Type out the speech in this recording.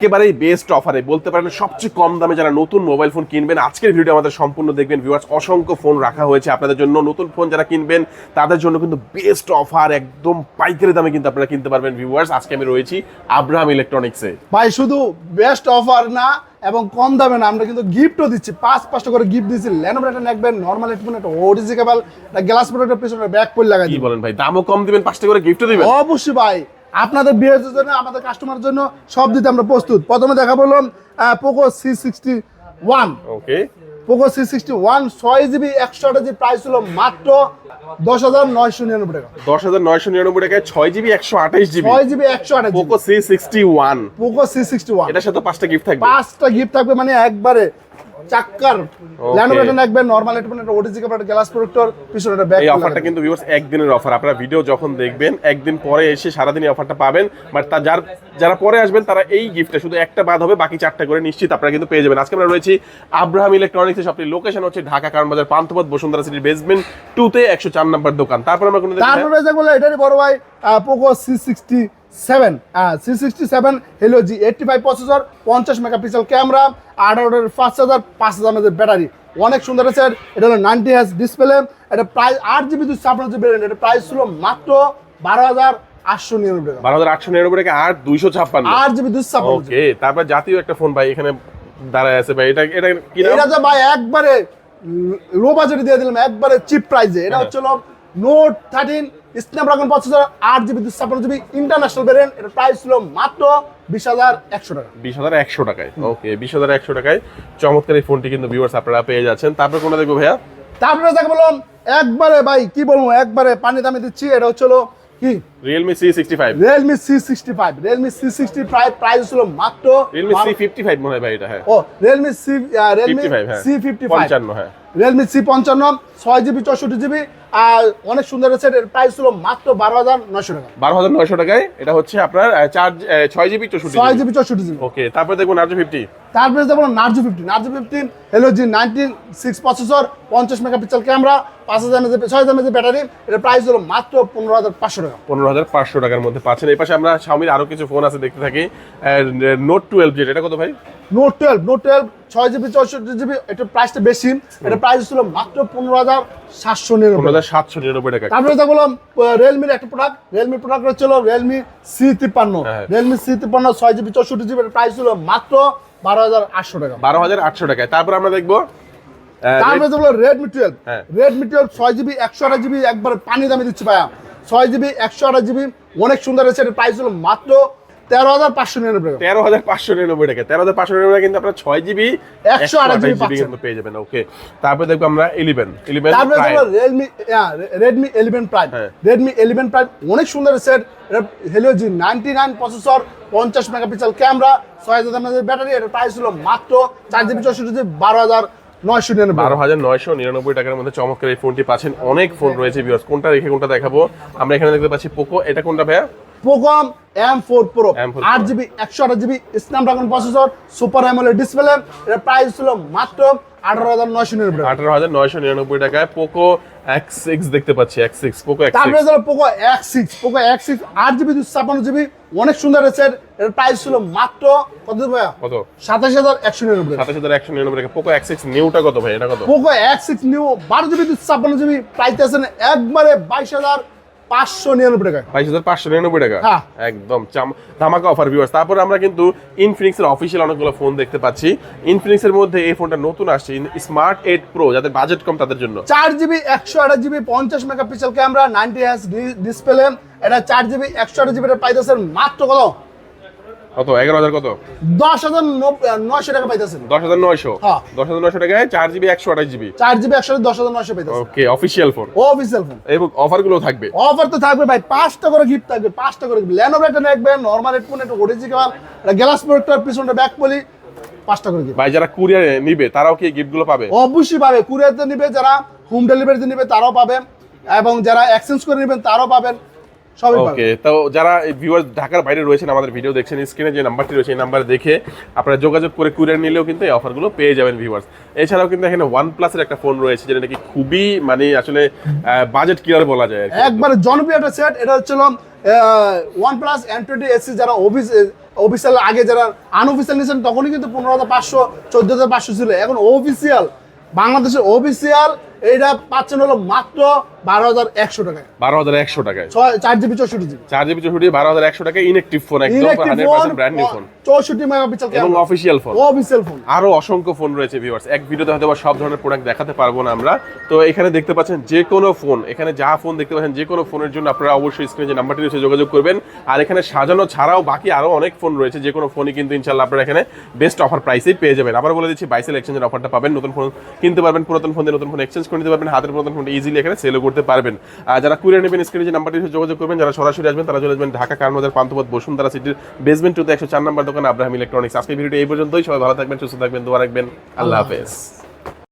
একেবারেই বেস্ট অফারে বলতে পারেন সবচেয়ে কম দামে যারা নতুন মোবাইল ফোন কিনবেন আজকের ভিডিও আমাদের সম্পূর্ণ দেখবেন ভিউয়ার্স অসংখ্য ফোন রাখা হয়েছে আপনাদের জন্য। নতুন ফোন যারা কিনবেন তাদের জন্য কিন্তু বেস্ট অফার একদম পাইকারি দামে কিন্তু আপনারা কিনতে পারবেন ভিউয়ার্স আজকে আমি রয়েছি আব্রাহাম ইলেকট্রনিক্সে ভাই শুধু বেস্ট অফার না এবং কম দামে না আমরা কিন্তু গিফটও দিচ্ছি। পাঁচ পাঁচটা করে গিফট দিচ্ছি। ল্যানোভো একটা নেকবেন নর্মাল হেডফোন একটা একটা গ্লাস প্রোডাক্টের পিছনে ব্যাক পরে লাগাই বলেন ভাই দামও কম দিবেন পাঁচটা করে গিফটও দিবেন? অবশ্যই ভাই। আপনাদের বিয়ের জন্য আমাদের কাস্টমারের জন্য সব দিতে আমরা প্রস্তুত। প্রথমে দেখা বললাম Poco C sixty one okay Poco C sixty one ছয় জিবি একশো আঠাশ জিবি প্রাইস হলো মাত্র দশ হাজার নয়শো নিরানব্বই টাকা। দশ হাজার নয়শো নিরানব্বই টাকায় ছয় জিবি একশো আঠাইশ জিবি ছয় জিবি একশো আঠাশ Poco C sixty one Poco C sixty one এটার সাথে পাঁচটা গিফট থাকবে। পাঁচটা গিফট থাকবে মানে একবারে চাক্কার ল্যানোভো একটা নেকবেন নরমাল হেডফোন একটা ওটিজি কাপড় গ্লাস প্রোডাক্টর পিছনে একটা ব্যাক এই অফারটা কিন্তু ভিউয়ার্স একদিনের অফার আপনারা ভিডিও যখন দেখবেন একদিন পরে এসে সারাদিন এই অফারটা পাবেন। বাট তা যার যারা পরে আসবেন তারা এই গিফটটা শুধু একটা বাদ হবে বাকি চারটা করে নিশ্চিত আপনারা কিন্তু পেয়ে যাবেন। আজকে আমরা রয়েছি আব্রাহাম ইলেকট্রনিক্সের শপটির লোকেশন হচ্ছে ঢাকা কারণ বাজার পান্থপথ বসুন্ধরা সিটির বেসমেন্ট টুতে একশো চার নম্বর দোকান। তারপর আমরা কোনো তারপরে যেগুলো এটারই বড় ভাই Poco C sixty seven C sixty seven Helio G eighty five processor পঞ্চাশ মেগাপিক্সেল ক্যামেরা আঠারোটার পাঁচ হাজার পাঁচ হাজার মধ্যে ব্যাটারি অনেক সুন্দর আছে এটা হলো নাইনটি হ্যাজ ডিসপ্লে এটা প্রাইস আট জিবি দুশো ছাপ্পান্ন জিবি এটা প্রাইস ছিল মাত্র বারো হাজার আটশো নিরানব্বই টাকা। বারো হাজার আটশো নিরানব্বই টাকা আট দুইশো ছাপ্পান্ন। আট জিবি দুশো ছাপ্পান্ন ওকে তারপর জাতীয় একটা ফোন ভাই এখানে দাঁড়ায় আছে ভাই এটা এটা কি এটা তো ভাই একবারে লো বাজেটে দিয়ে দিলাম একবারে চিপ প্রাইসে এটা হচ্ছে নোট থার্টিন স্ন্যাপড্রাগন প্রসেসর আট জিবি দুশো ছাপ্পান্ন জিবি ইন্টারন্যাশনাল ভ্যারিয়েন্ট এটা প্রাইস ছিল মাত্র বিশ হাজার একশো টাকা। বিশ হাজার একশো টাকায়। ওকে বিশ হাজার একশো টাকায়। চমৎকার এই ফোনটি কিন্তু ভিউয়ার্স আপনারা পেয়ে যাচ্ছেন। তারপরে কোনটা দেখব ভাইয়া? তারপরে যাকে বললাম একবারে ভাই কি বলব একবারে পানি দামে দিচ্ছি এটা হচ্ছিল কি? Realme C65 Realme C65 Realme C60 প্রায় প্রাইস ছিল মাত্র Realme C55 মনে হয় ভাই এটা হ্যাঁ। ও Realme C Realme হ্যাঁ। C55 55 হ্যাঁ। Realme C55 আর অনেক সুন্দর আছে এর প্রাইস ছিল মাত্র 12900 টাকা। 12900 টাকায় এটা হচ্ছে আপনার 4 6GB 64GB 6GB 64GB ওকে তারপর দেখুন Narzo 50 তারপর দেখুন Narzo 50 Narzo 50 হলো G 196 processor 50 megapixel camera 5000 mAh 6000 mAh battery এর প্রাইস হলো মাত্র 15500 টাকা। 15 ষোলো হাজার পাঁচশো টাকার মধ্যে পাচ্ছেন। এই পাশে আমরা স্বামীর আরও কিছু ফোন আছে দেখতে থাকি। নোট টুয়েলভ যেটা এটা কত ভাই? নোট টুয়েলভ নোট টুয়েলভ ছয় জিবি চৌষট্টি জিবি এটা প্রাইসটা বেশি। এটা প্রাইস ছিল মাত্র পনেরো হাজার সাতশো নিরানব্বই হাজার সাতশো নিরানব্বই টাকা। তারপরে যেটা বললাম রিয়েলমির একটা প্রোডাক্ট রিয়েলমির প্রোডাক্ট ছিল রিয়েলমি সি তিপ্পান্ন। হ্যাঁ, হ্যাঁ। রিয়েলমি সি তিপ্পান্ন ছয় জিবি চৌষট্টি জিবি এটা প্রাইস ছিল মাত্র বারো হাজার আটশো টাকা। বারো হাজার আটশো টাকায়। তারপর আমরা দেখব তারপরে বললাম রেডমি টুয়েলভ রেডমি টুয়েলভ ছয় জিবি একশো আঠাশ জিবি একবার পানি দামে দিচ্ছে ভাইয়া। ছয় জিবি একশো আঠাশ জিবি অনেক সুন্দর আছে এটার প্রাইস হলো মাত্র তেরো হাজার পাঁচশো নিরানব্বই টাকা। তেরো হাজার পাঁচশো নিরানব্বই টাকা। তেরো হাজার পাঁচশো নিরানব্বই কিন্তু আপনার ছয় জিবি 128 GB পাচ্ছেন। কিন্তু পেয়ে যাবেন। ওকে তারপর দেখব আমরা ইলেভেন ইলেভেন তারপরে Redmi Redmi eleven prime. Redmi eleven prime অনেক সুন্দর সেট এটা Helio G ninety nine processor পঞ্চাশ মেগাপিক্সেল ক্যামেরা ছয় হাজার ব্যাটারি এটার প্রাইস হলো মাত্র চার জিবি চৌষট্টি জিবি বারো হাজার নয়শো নিরানব্বই। বারো হাজার নয়শো নিরানব্বই টাকার মধ্যে চমৎকার এই ফোনটি পাচ্ছেন। অনেক ফোন রয়েছে ভিউয়ার্স কোনটা রেখে কোনটা দেখাবো? আমরা এখানে দেখতে পাচ্ছি পোকো এটা কোনটা ভাইয়া? Poco M four pro M4 আট জিবি একশো আঠাশ GB Snapdragon processor super AMOLED display এর প্রাইস ছিল মাত্র আঠারো হাজার নয়শো নিরানব্বই। আঠারো হাজার নয়শো নিরানব্বই টাকায় পোকো এক্স সিক্স দেখতে পাচ্ছি এক্স সিক্স পোকো এক্স তারপরে সিক্স যারা সিক্স আট জিবি দুশো ছাপ্পান্ন জিবি অনেক সুন্দর আছে এর প্রাইস ছিল মাত্র কত ভাইয়া? কত? সাতাশ হাজার একশো নিরানব্বই। টাকা। সাতাশ হাজার একশো নিরানব্বই টাকা। পোকো সিক্স নিউটা কত ভাই? এটা কত? পোকো এক্স সিক্স নিউ বারো জিবি দুশো ছাপ্পান্ন জিবি প্রাইস আছে একবারে বাইশ হাজার পাঁচশো নিরানব্বই টাকা বাইশ হাজার পাঁচশো নিরানব্বই টাকা। একদম ধামাকা অফার ভিউয়ার্স তারপর আমরা কিন্তু ইনফিনিক্সের অফিসিয়াল অনেকগুলো ফোন দেখতে পাচ্ছি। ইনফিনিক্সের মধ্যে এই ফোনটা নতুন আসছে স্মার্ট এইট প্রো যাদের বাজেট কম তাদের জন্য। চার জিবি একশো আঠাশ জিবি পঞ্চাশ মেগাপিক্সেল ক্যামেরা নাইনটি ডিসপ্লে এটা চার জিবি একশো আঠাশ জিবি পাইতেছেন মাত্র কত? কত? এগারো হাজার কত? দশ হাজার নয়শো টাকা পাইতেছেন। দশ হাজার নয়শো। হ্যাঁ। দশ হাজার নয়শো টাকায় চার জিবি একশো আঠাশ জিবি। চার জিবি একশো দশ হাজার নয়শো পাইতেছেন। Okay official phone official phone এবং অফারগুলো থাকবে। অফার তো থাকবে ভাই পাঁচটা করে গিফট থাকবে পাঁচটা করে ল্যানোভো একটা নেকবেন নর্মাল হেডফোন একটা ওডিজি কেবল একটা গ্লাস প্রোডাক্টর পিছনটা ব্যাক পলি পাঁচটা করে গিফট ভাই যারা কুরিয়ারে নিবে তারাও কি গিফটগুলো পাবে? অবশ্যই পাবে। কুরিয়ারতে নিবে যারা হোম ডেলিভারিতে নিবে তারাও পাবে। এবং যারা এক্সচেঞ্জ করে নেবেন তারাও পাবেন। ওকে তো যারা ভিউয়ার ঢাকার বাইরে রয়েছেন আমাদের ভিডিও দেখছেন স্ক্রিনে যে নাম্বারটি রয়েছে এই নাম্বার দেখে আপনারা যোগাযোগ করে কুরিয়ার নিলেও কিন্তু এই অফারগুলো পেয়ে যাবেন ভিউয়ার্স এছাড়াও কিন্তু এখানে ওয়ান প্লাসের একটা ফোন রয়েছে যেটা নাকি খুবই মানে আসলে বাজেট ক্লিয়ার বলা যায় একবারে জনপ্রিয় একটা সেট এটা হচ্ছিল one plus N twenty SE যারা অফিস অফিসিয়াল আগে যারা আনঅফিসিয়াল নিয়েছেন তখনই কিন্তু পনেরো হাজার পাঁচশো চোদ্দ হাজার পাঁচশো ছিল। এখন অফিসিয়াল বাংলাদেশের অফিসিয়াল এইটা পাচ্ছেন হলো মাত্র বারো হাজার একশো টাকায়। বারো হাজার একশো টাকায়। চার জিবি চৌষট্টি জিবি। চার জিবি চৌষট্টি বারো হাজার একশো টাকায় ইনেকটিভ ফোন একদম ব্র্যান্ড নিউ ফোন চৌষট্টি মেগাপিক্সেল এবং অফিসিয়াল ফোন অফিসিয়াল ফোন আরও অসংখ্য ফোন রয়েছে ভিউয়ার্স এক ভিডিওতে হয়তো সব ধরনের প্রোডাক্ট দেখাতে পারব না আমরা। তো এখানে দেখতে পাচ্ছেন যে কোনো ফোন এখানে যা ফোন দেখতে পাচ্ছেন যে কোনো ফোনের জন্য আপনারা অবশ্যই স্ক্রিনে যে নাম্বারটি রয়েছে যোগাযোগ করবেন। আর এখানে সাজানো ছাড়াও বাকি আরও অনেক ফোন রয়েছে যে কোনো ফোনই কিন্তু ইনশাল্লাহ আপনারা এখানে বেস্ট অফার প্রাইসেই পেয়ে যাবেন। আবার বলে দিচ্ছি বাইসেল এক্সচেঞ্জের অফারটা পাবেন। নতুন ফোন কিনতে পারবেন পুরাতন ফোন দিয়ে নতুন ফোন এক্সচেঞ্জ করে নিতে পারবেন, হাতের প্রধান ফোনটা ইজিলি এখানে সেলও করতে পারবেন। আর যারা কুরিয়ার নেবেন স্ক্রিনে যে নাম্বারটি যোগাযোগ করবেন। যারা সরাসরি আসবেন, তারা চলে আসবেন ঢাকা কারমাজার পান্তপথ বসুন্ধরা সিটির বেসমেন্ট টুতে একশো চার নাম্বার দোকান, আব্রাহাম ইলেকট্রনিক্স আজকে ভিডিওটি এই পর্যন্তই। সবাই ভালো থাকবেন, সুস্থ থাকবেন, দোয়া রাখবেন। আল্লাহ হাফেজ।